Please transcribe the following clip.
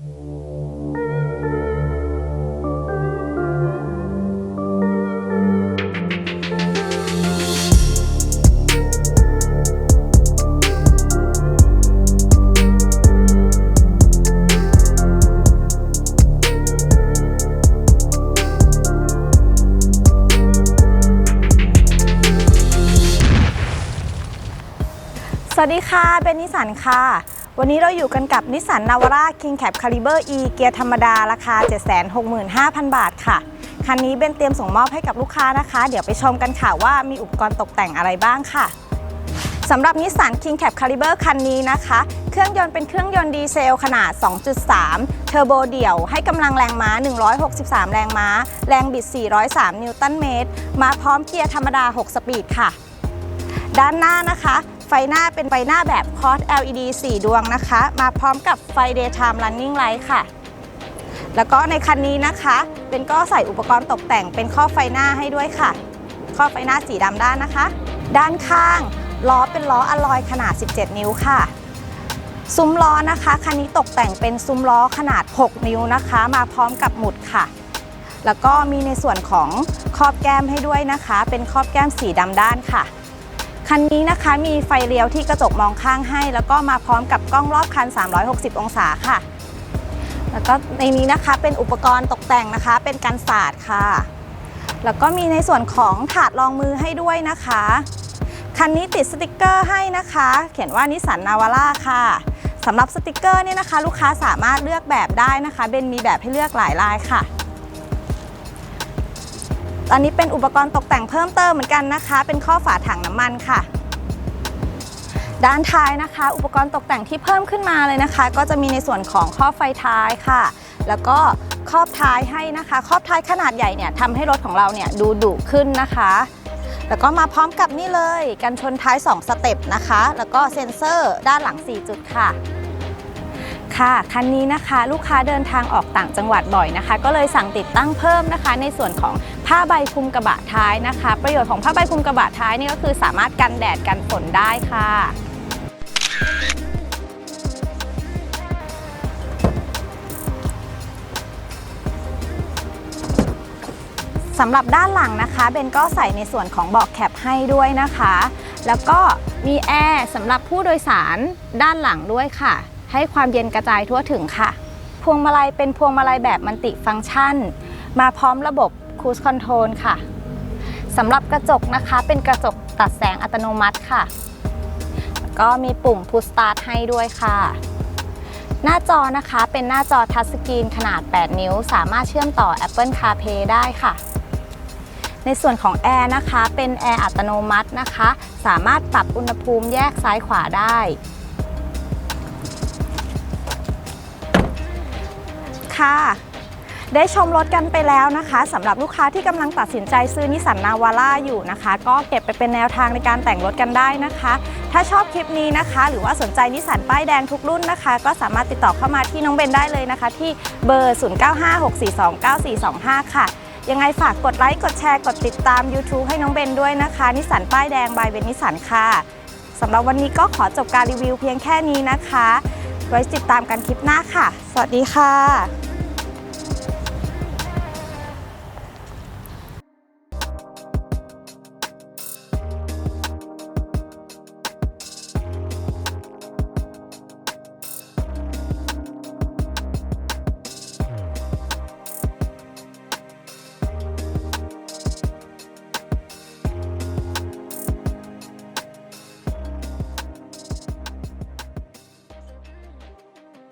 ส วัสดีค่ะเบนนิสันค่ะ วันนี้เราอยู่กันกับนิสสันนาวาร่า King Cap Caliber E เกียร์ธรรมดา ราคา 765,000 บาทค่ะ คันนี้เบนเตรียมส่งมอบให้กับลูกค้านะคะ เดี๋ยวไปชมกันค่ะว่ามีอุปกรณ์ตกแต่งอะไรบ้างค่ะสำหรับนิสสัน King Cap Caliber คันนี้นะคะ เครื่องยนต์เป็นเครื่องยนต์ดีเซลขนาด 2.3 เทอร์โบเดี่ยว ให้กำลังแรงม้า 163 แรงม้า แรงบิด 403 นิวตันเมตร มาพร้อมเกียร์ธรรมดา 6 สปีดค่ะ ด้านหน้านะคะ ไฟหน้าเป็นไฟหน้าแบบคอร์ส LED 4 ดวงนะคะ มาพร้อมกับไฟ Daytime Running Light ค่ะ แล้วก็ในคันนี้นะคะ เป็นก็ใส่อุปกรณ์ตกแต่งเป็นข้อไฟหน้าให้ด้วยค่ะ ข้อไฟหน้าสีดำด้านนะคะ ด้านข้างล้อเป็นล้ออลลอยขนาด 17 นิ้วค่ะ ซุ้มล้อนะคะคันนี้ตกแต่งเป็นซุ้มล้อขนาด 6 นิ้วนะคะ มาพร้อมกับหมุดค่ะ แล้วก็มีในส่วนของครอบแก้มให้ด้วยนะคะ เป็นครอบแก้มสีดำด้านค่ะ คันนี้นะคะมีไฟเลี้ยวที่กระจกมองข้างให้ แล้วก็มาพร้อมกับกล้องรอบคัน 360 องศาค่ะ แล้วก็ในนี้นะคะเป็นอุปกรณ์ตกแต่งนะคะ เป็นกันศาสตร์ค่ะ แล้วก็มีในส่วนของถาดรองมือให้ด้วยนะคะ คันนี้ติดสติกเกอร์ให้นะคะ เขียนว่านิสสันนาวาร่าค่ะสำหรับสติกเกอร์เนี่ยนะคะ ลูกค้าสามารถเลือกแบบได้นะคะเบนมีแบบให้เลือกหลายลายค่ะ อันนี้เป็นอุปกรณ์ตกแต่งเพิ่มเติมเหมือนกันนะคะ เป็นข้อฝาถังน้ำมันค่ะ ด้านท้ายนะคะ อุปกรณ์ตกแต่งที่เพิ่มขึ้นมาเลยนะคะ ก็จะมีในส่วนของข้อบไฟท้ายค่ะ แล้วก็ครอบท้ายให้นะคะ ครอบท้ายขนาดใหญ่เนี่ยทำให้รถของเราเนี่ยดูดุขึ้นนะคะ แล้วก็มาพร้อมกับนี่เลยกันชนท้าย 2 สเต็ปนะคะ แล้วก็เซ็นเซอร์ด้านหลัง 4 จุดค่ะ ค่ะคันนี้นะคะลูกค้าเดินทางออกต่างจังหวัดบ่อยนะคะ ก็เลยสั่งติดตั้งเพิ่มนะคะ ในส่วนของผ้าใบคลุมกระบะท้ายนะคะ ประโยชน์ของผ้าใบคลุมกระบะท้ายนี่ก็คือสามารถกันแดดกันฝนได้ค่ะสำหรับด้านหลังนะคะเบนก็ใส่ในส่วนของเบาะแคปให้ด้วยนะคะ แล้วก็มีแอร์สำหรับผู้โดยสารด้านหลังด้วยค่ะ ให้ความเย็นกระจายทั่วถึงค่ะ พวงมาลัยเป็นพวงมาลัยแบบมัลติฟังก์ชัน มาพร้อมระบบคู i คอนโทรลค่ะสำหรับกระจกนะคะ เป็นกระจกตัดแสงอัตโนมัติค่ะ ก็มีปุ่ม Push Start ให้ด้วยค่ะ หน้าจอนะคะเป็นหน้าจอทัชสกรีนขนาด 8 นิ้ว สามารถเชื่อมต่อ Apple CarPlay ได้ค่ะ ในส่วนของแอร์นะคะ เป็นแอร์อัตโนมัตินะคะ สามารถปรับอุณหภูมิแยกซ้ายขวาได้ ค่ะ ได้ชมรถกันไปแล้วนะคะสำหรับลูกค้าที่กำลังตัดสินใจซื้อนิสสันนาวาร่าอยู่นะคะ ก็เก็บไปเป็นแนวทางในการแต่งรถกันได้นะคะ ถ้าชอบคลิปนี้นะคะ หรือว่าสนใจนิสสันป้ายแดงทุกรุ่นนะคะ ก็สามารถติดต่อเข้ามาที่น้องเบนได้เลยนะคะ ที่เบอร์ 0956429425 ค่ะยังไงฝากกดไลค์ กดแชร์ กดติดตาม YouTube ให้น้องเบนด้วยนะคะ นิสสันป้ายแดงบายเบนนิสสันค่ะ สำหรับวันนี้ก็ขอจบการรีวิวเพียงแค่นี้นะคะ ไว้ติดตามกันคลิปหน้าค่ะ สวัสดีค่ะ